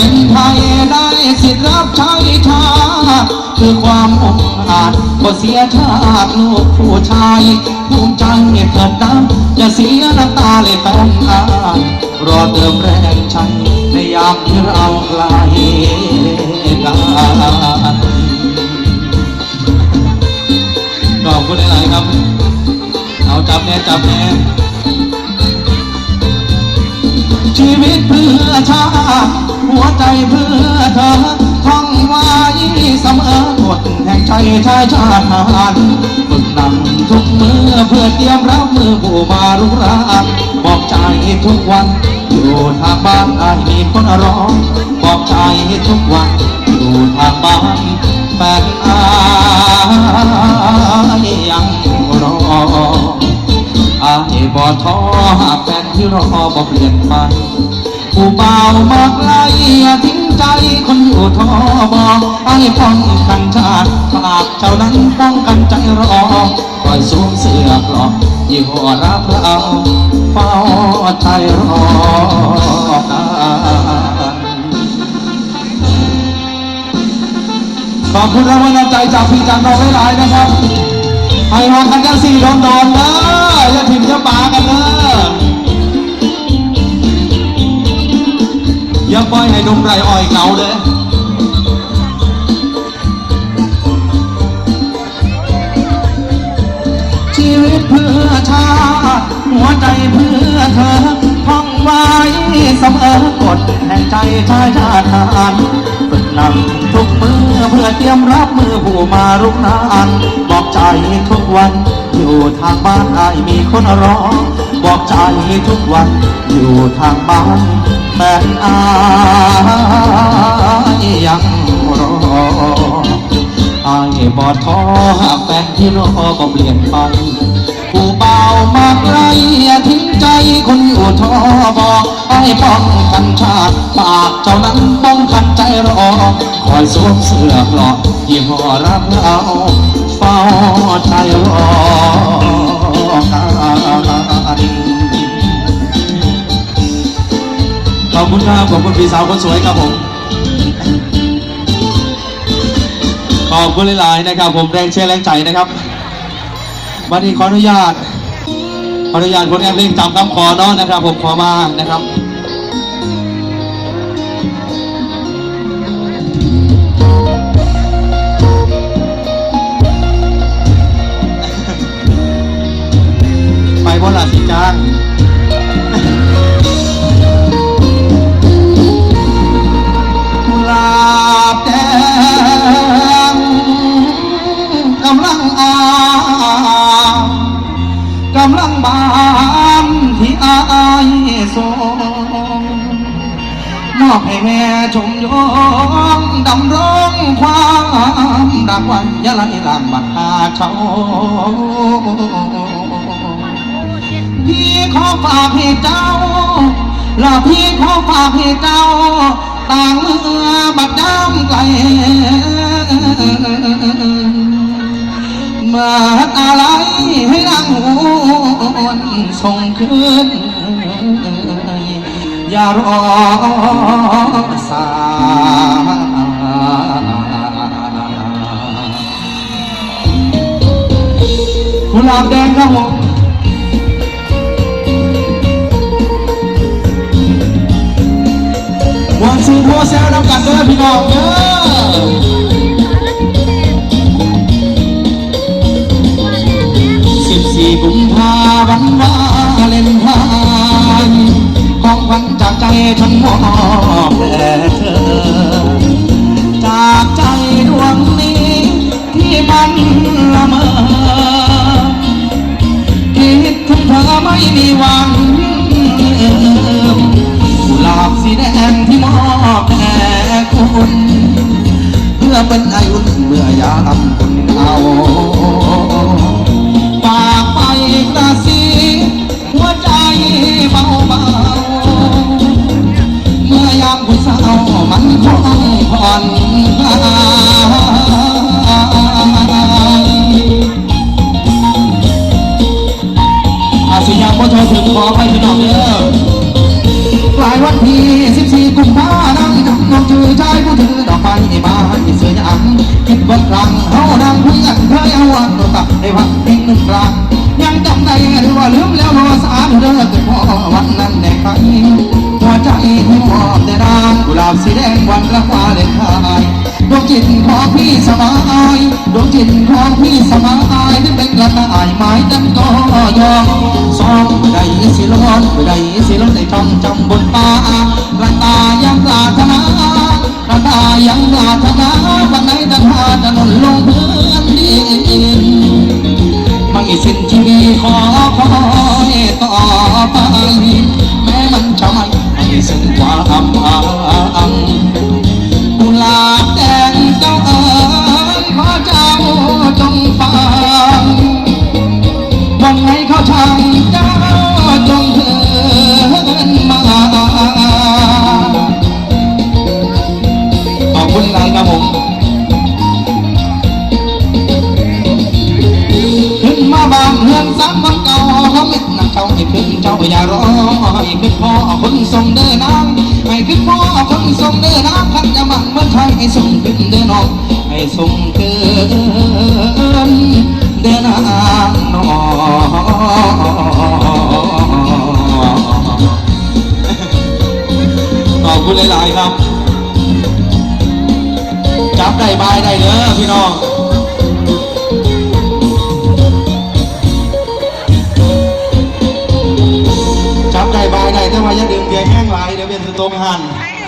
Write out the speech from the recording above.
เป็นไทยได้สิทธิ์รับใช้ชาติคือความองอาจก็เสียชาติลูกผู้ชายภูมิใจเกิดน้ำจะเสียน้ำตาเลยแฟนอายรอเติมแรงใจในยามที่เราไกลกันขอบคุณหลายครับ เอาจับแน่จับแน่ชีวิตเพื่อชาติ หัวใจเพื่อเธอท่องไว้เสมอบทแห่งใจชายชาติทหารฝึกนำทุกมือเพื่อเตรียมรับมือผู้มารุกรานบอกใจทุกวัน อยู่ทางบ้านไอ้มีคนร้องบอกใจทุกวัน อยู่ทางบ้านแฟนอายยังรออายบ่ท้อแฟนที่รอบ่เปลี่ยนไป ผู้เบาวมากไลอย่าทิ้งใจคนอยู่ทอบอกให้ป้องกันชาติฝากเจ้านั้นป้องกันใจรอคอยสวมเสื้อปลอกยี่ห้อรับเราเฝ้าใจรอนขอบคุณรางวัลน้ำใจจากพี่จันทร์น้องหลายนะครับ ให้หอกันกันสี่โดนโดนๆเอย่าปล่อยให้ดมไรอ้อยเหงาเด้อชีวิตเพื่อชาติหัวใจเพื่อเธอท่องไว้เสมอกฎแห่งใจชายชาติทหารฝึกนำทุกมือเพื่อเตรียมรับมือผู้มารุกรานบอกใจทุกวัน อยู่ทางบ้านไอายมีคนรอบอกใจทุกวัน อยู่ทางบ้าน แฟนอายยังรออายบ่ท้อหากแฟนที่รอก็เปลี่ยนไปผู้เบามาไกลทิ้งใจคนอยู่ท้อบอกให้ป้องกันชาติปากเจ้านั้นป้องกันใจรอ คอยสวมเสื้อเกราะยี่ห้อรักเราเฝ้าใจรอ คุณครับ ขอบคุณพี่สาวคนสวยครับผม ขอบคุณหลายๆนะครับ ผมแรงเชียร์แรงใจนะครับ วันนี้ขออนุญาต ขออนุญาตคนงานเพลงจำคำขอเนาะนะครับ ผมขอมานะครับไปบนหลัสีจาง บานที่อายทรงมอบให้แม่ชมยงดำร้องความรักวันยะไลลำบัดหาเขาพี่ขอฝากให้เจ้าและพี่ขอฝากให้เจ้า ต่างเมื่อบัดน้ำไกล วนส่งคืนอย่ารอสายกุหลาบแดงครับผมวันสูโพแซวนำกันเด้อพี่น้องเด้อ วันวาเลนไทน์ของขวัญจากใจฉันมอบแด่เธอ จากใจดวงนี้ ที่มันละเมอคิดถึงเธอไม่มีวัน ได้พักทิ้งหนึ่งกลางยังจำได้หรือว่าลืมแล้วรอสามเดือนแต่พอวันนั้นแดกไปหัวใจที่มอบแต่นางกุหลาบสีแดงวันละฟ้าเลนทายดวงจิตของพี่สมายดวงจิตของพี่สมายที่เป็นกระต่ายไม้ดันก็ยอมสองใดสิร้อนใดสิร้อนในทองจำบนป่า เขาช่างเจ้าจงเถินมา ขอบคุณหลายครับผมขึ้นมาบางเรือนสามคนเก่าเขาเม็ดนักเจ้าให้ขึ้นเจ้าอย่ารอให้ขึ้นพ่อคนทรงเดินนางให้ขึ้นพ่อคนทรงเดินนางขันจะมันเมื่อไทยให้ทรงขึ้นเดินนองให้ทรงเกิน ได้บายได้เด้อพี่น้องจับได้บายได้แต่ว่าอย่าดึงเบียร์แห้งหลายเดี๋ยวเป็นสตรงหัน